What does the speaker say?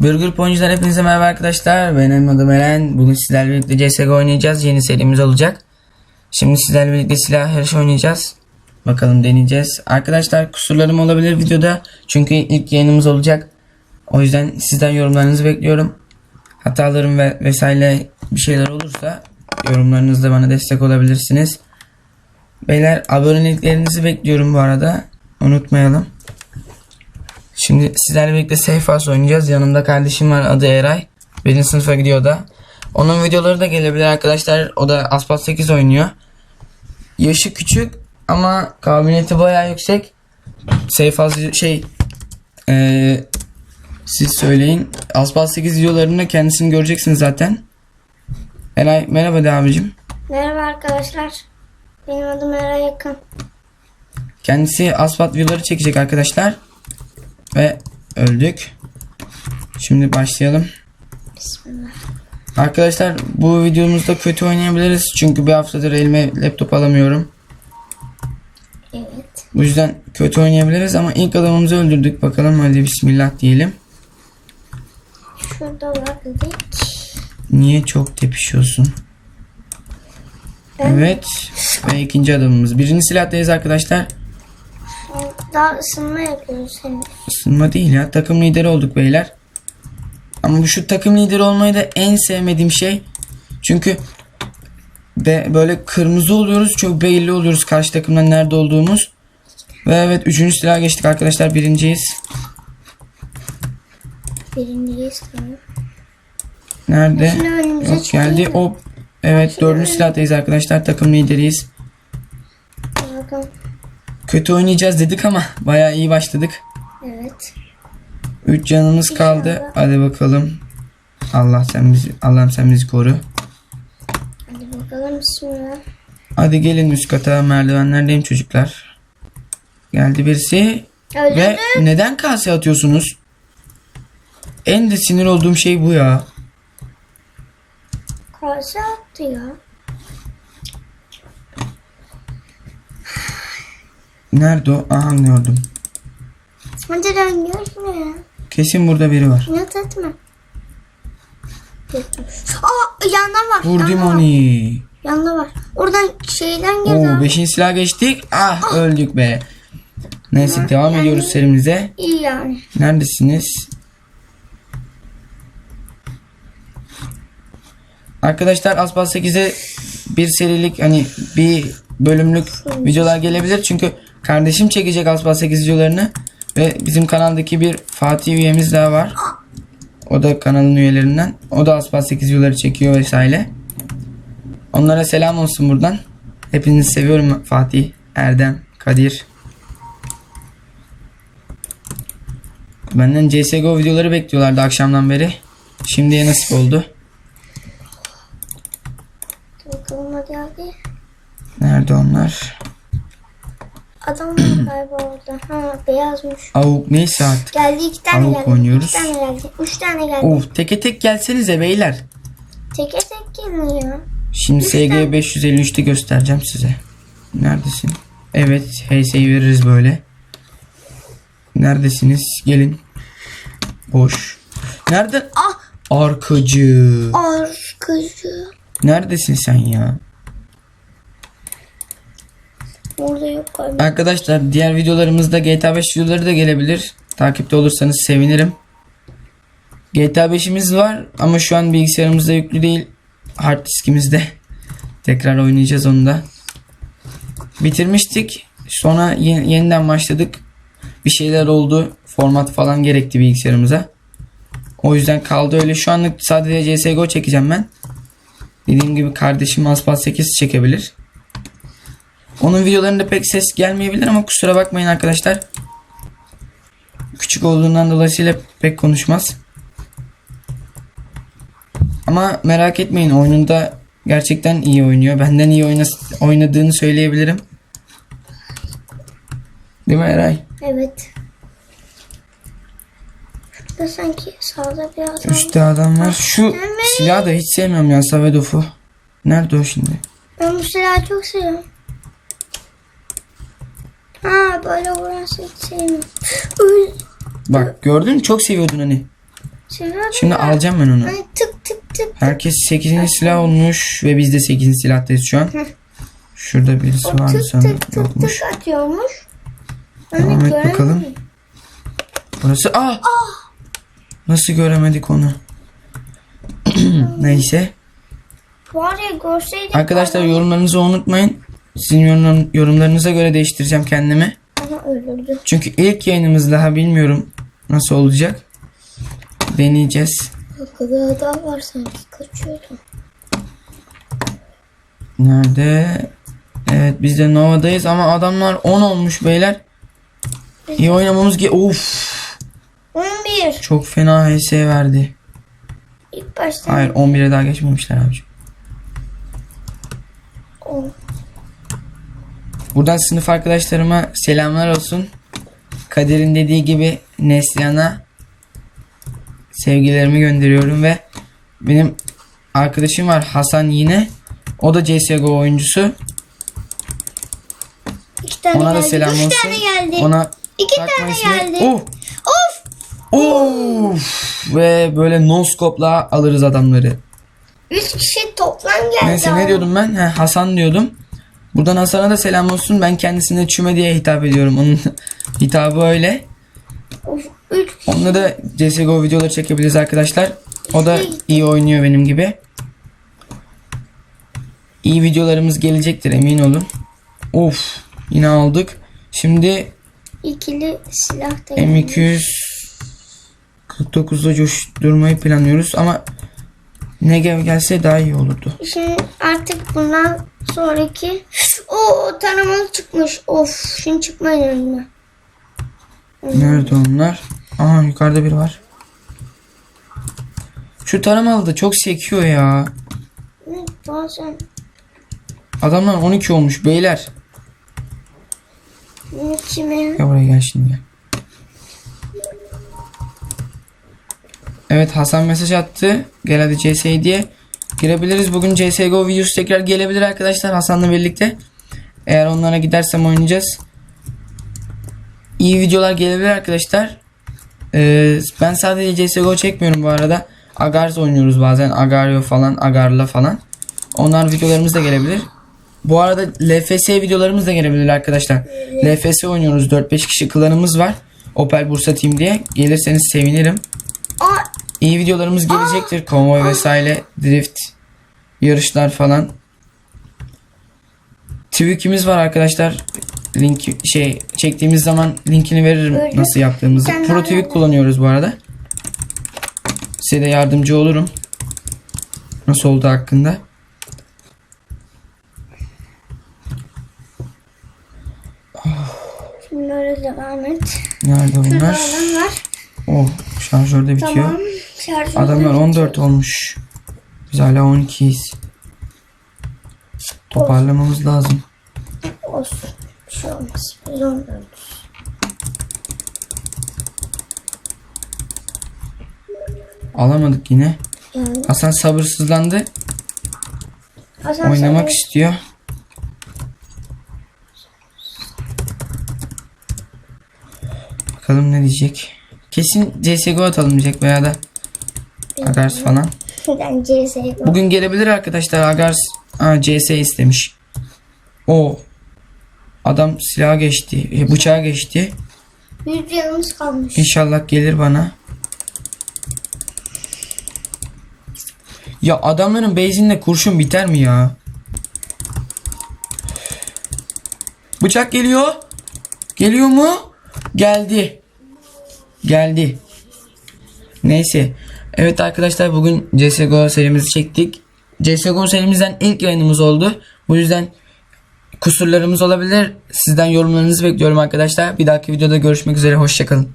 Burger Oyuncular hepinize merhaba arkadaşlar. Benim adım Eren. Bugün sizlerle birlikte CSGO oynayacağız. Yeni serimiz olacak. Şimdi sizlerle birlikte silah yarışı oynayacağız. Bakalım deneyeceğiz. Arkadaşlar kusurlarım olabilir videoda. Çünkü ilk yayınımız olacak. O yüzden sizden yorumlarınızı bekliyorum. Hatalarım ve vesaire bir şeyler olursa yorumlarınızla bana destek olabilirsiniz. Beyler aboneliklerinizi bekliyorum bu arada. Unutmayalım. Şimdi sizlerle birlikte Safe House oynayacağız. Yanımda kardeşim var adı Eray. Birinci sınıfa gidiyor da. Onun videoları da gelebilir arkadaşlar. O da Asphalt 8 oynuyor. Yaşı küçük ama kabiliyeti bayağı yüksek. Safe House şey eee, siz söyleyin. Asphalt 8 videolarında kendisini göreceksiniz zaten. Eray merhaba de abicim. Merhaba arkadaşlar. Benim adım Eray Yakın. Kendisi asfalt videoları çekecek arkadaşlar. Ve öldük. Şimdi başlayalım. Bismillah. Arkadaşlar bu videomuzda kötü oynayabiliriz. Çünkü bir haftadır elime laptop alamıyorum. Evet. Bu yüzden kötü oynayabiliriz ama ilk adamımızı öldürdük. Bakalım hadi bismillah diyelim. Şurada dedik. Niye çok tepişiyorsun? Ben- Evet. Ve ikinci adamımız. Birinci silahtayız arkadaşlar. Daha ısınma yapıyoruz henüz. Isınma değil ya. Takım lideri olduk beyler. Ama bu şu takım lideri olmayı da en sevmediğim şey. Çünkü de böyle kırmızı oluyoruz. Çok belli oluyoruz karşı takımdan nerede olduğumuz. Ve evet üçüncü silaha geçtik arkadaşlar. Birinciyiz. Birinciyiz. Nerede? Yok geldi. O Evet dördüncü silahtayız arkadaşlar. Takım lideriyiz. Bakalım. Kötü oynayacağız dedik ama bayağı iyi başladık. Evet. 3 canımız kaldı. İnşallah. Hadi bakalım. Allah sen bizi Allah'ım sen bizi koru. Hadi bakalım bismillah. Hadi gelin üst kata merdivenlerdeyim çocuklar. Geldi birisi. Öldürdüm. Ve neden kase atıyorsunuz? En de sinir olduğum şey bu ya. Kase attı ya. Nerede o? Aha gördüm. Hadi görme ya. Kesin burada biri var. İnat etme. Aa yandan var. Vurdum yandan onu. Yanda var. Oradan şeyden girdi. Oo abi. 5. silah geçtik. Ah öldük be. Neyse devam ediyoruz serimize. İyi yani. Neredesiniz? Arkadaşlar Aspas 8'e bir serilik hani bir bölümlük videolar gelebilir. Çünkü kardeşim çekecek Aspas 8 videolarını ve bizim kanaldaki bir Fatih üyemiz daha var. O da kanalın üyelerinden. O da Aspas 8 videoları çekiyor vesaire. Onlara selam olsun buradan. Hepinizi seviyorum Fatih, Erdem, Kadir. Benden CSGO videoları bekliyorlardı akşamdan beri. Şimdiye nasip oldu. Nerede onlar? Adam galiba orada. Ha beyazmış. Avuk neyse artık. Geldi iki tane Avuk geldi. oynuyoruz. İki tane geldi. Üç tane geldi. Of teke tek gelsenize beyler. Teke tek gelin ya. Şimdi SG 553'te göstereceğim size. Neredesin? Evet HS'yi veririz böyle. Neredesiniz? Gelin. Boş. Nerede? Ah Arkacı. arkacı. Neredesin sen ya? Orada yok galiba. Arkadaşlar diğer videolarımızda GTA 5 videoları da gelebilir. Takipte olursanız sevinirim. GTA 5'imiz var ama şu an bilgisayarımızda yüklü değil. Hard diskimizde. Tekrar oynayacağız onu da. Bitirmiştik. Sonra ye- yeniden başladık. Bir şeyler oldu. Format falan gerekti bilgisayarımıza. O yüzden kaldı öyle. Şu anlık sadece CSGO çekeceğim ben. Dediğim gibi kardeşim Aspas 8 çekebilir. Onun videolarında pek ses gelmeyebilir ama kusura bakmayın arkadaşlar. Küçük olduğundan dolayısıyla pek konuşmaz. Ama merak etmeyin oyununda gerçekten iyi oynuyor. Benden iyi oyna- oynadığını söyleyebilirim. Değil mi Eray? Evet. Şurada sanki sağda bir adam. Üstte adam var. Şu silahı da hiç sevmiyorum ya Savedof'u. Nerede o şimdi? Ben bu silahı çok seviyorum. Ha böyle sevmiyorum. Uy, Bak gördün mü? Çok seviyordun hani. Silah Şimdi var. alacağım ben onu. Hani tık tık tık. Herkes 8. silah olmuş ve biz de 8. silahtayız şu an. Şurada birisi O var mı tık tık tık Yokmuş. tık atıyormuş. Devam Hani et bakalım. Burası ah! Nasıl göremedik onu? Neyse. Var ya görseydik. Arkadaşlar yorumlarınızı unutmayın. Sizin yorum- yorumlarınıza göre değiştireceğim kendimi. Bana öldürdü. Çünkü ilk yayınımız daha bilmiyorum nasıl olacak. Deneyeceğiz. O kadar daha var sanki kaçıyordum. Nerede? Evet biz de Nova'dayız ama adamlar 10 olmuş beyler. İyi oynamamız ki of 11. çok fena HS verdi. İlk başta Hayır 11'e daha geçmemişler abicim. 10. Buradan sınıf arkadaşlarıma selamlar olsun. Kadir'in dediği gibi Neslihan'a sevgilerimi gönderiyorum ve benim arkadaşım var Hasan yine. O da CSGO oyuncusu. İki tane Ona da geldi. selam Üç olsun. tane geldi. Ona İki takma tane ismi- geldi. Oh! Of. Of! Ve böyle no scope'la alırız adamları. Üç kişi toplam geldi. Neyse ama. ne diyordum ben? He, Hasan diyordum. Buradan Hasan'a da selam olsun. Ben kendisine çüme diye hitap ediyorum. Onun hitabı öyle. Of. Onunla da CSGO videoları çekebiliriz arkadaşlar. O da iyi oynuyor benim gibi. İyi videolarımız gelecektir emin olun. Of yine aldık. Şimdi İkili silah da geldi. M249'da coşturmayı planlıyoruz ama Negev gelse daha iyi olurdu. Şimdi artık bundan sonraki o taramalı çıkmış. Of şimdi çıkmayın önüme. Nerede onlar? Aha yukarıda biri var. Şu taramalı da çok sekiyor ya. Ne bazen Adamlar 12 olmuş beyler. ne kime Gel buraya gel şimdi gel. Evet Hasan mesaj attı. Gel hadi CS diye. Girebiliriz. Bugün CSGO videosu tekrar gelebilir arkadaşlar Hasan'la birlikte. Eğer onlara gidersem oynayacağız. İyi videolar gelebilir arkadaşlar. Ee, ben sadece CSGO çekmiyorum bu arada. Agars oynuyoruz bazen. Agario falan, Agar'la falan. Onlar videolarımız da gelebilir. Bu arada LFS videolarımız da gelebilir arkadaşlar. LFS oynuyoruz. 4-5 kişi klanımız var. Opel Bursa Team diye. Gelirseniz sevinirim. İyi videolarımız gelecektir. Konvoy vesaire, drift, yarışlar falan. Tweak'imiz var arkadaşlar. Link şey çektiğimiz zaman linkini veririm Öyle. nasıl yaptığımızı. Sen Pro Tweak kullanıyoruz bu arada. Size de yardımcı olurum. Nasıl oldu hakkında. şimdi öyle devam et. Nerede Şurada bunlar? adam var. Oh şarjör de bitiyor. Tamam. Şarjımız Adamlar da 14 olmuş. Biz hala 12'yiz. Toparlamamız lazım. Olsun. Bir şey olmaz. Biz 14. Alamadık yine. Yani Hasan sabırsızlandı. Hasan Oynamak sana- istiyor. Bakalım ne diyecek. Kesin CSGO atalım diyecek veya da Agars falan. Ben Bugün gelebilir arkadaşlar. Agars Aa, CS istemiş. O adam silah geçti. e, Bıçağa geçti. Bir canımız kalmış. İnşallah gelir bana. Ya adamların base'inde kurşun biter mi ya? Bıçak geliyor. Geliyor mu? Geldi. Geldi. Neyse. Evet arkadaşlar bugün CSGO serimizi çektik. CSGO serimizden ilk yayınımız oldu. Bu yüzden kusurlarımız olabilir. Sizden yorumlarınızı bekliyorum arkadaşlar. Bir dahaki videoda görüşmek üzere. Hoşçakalın.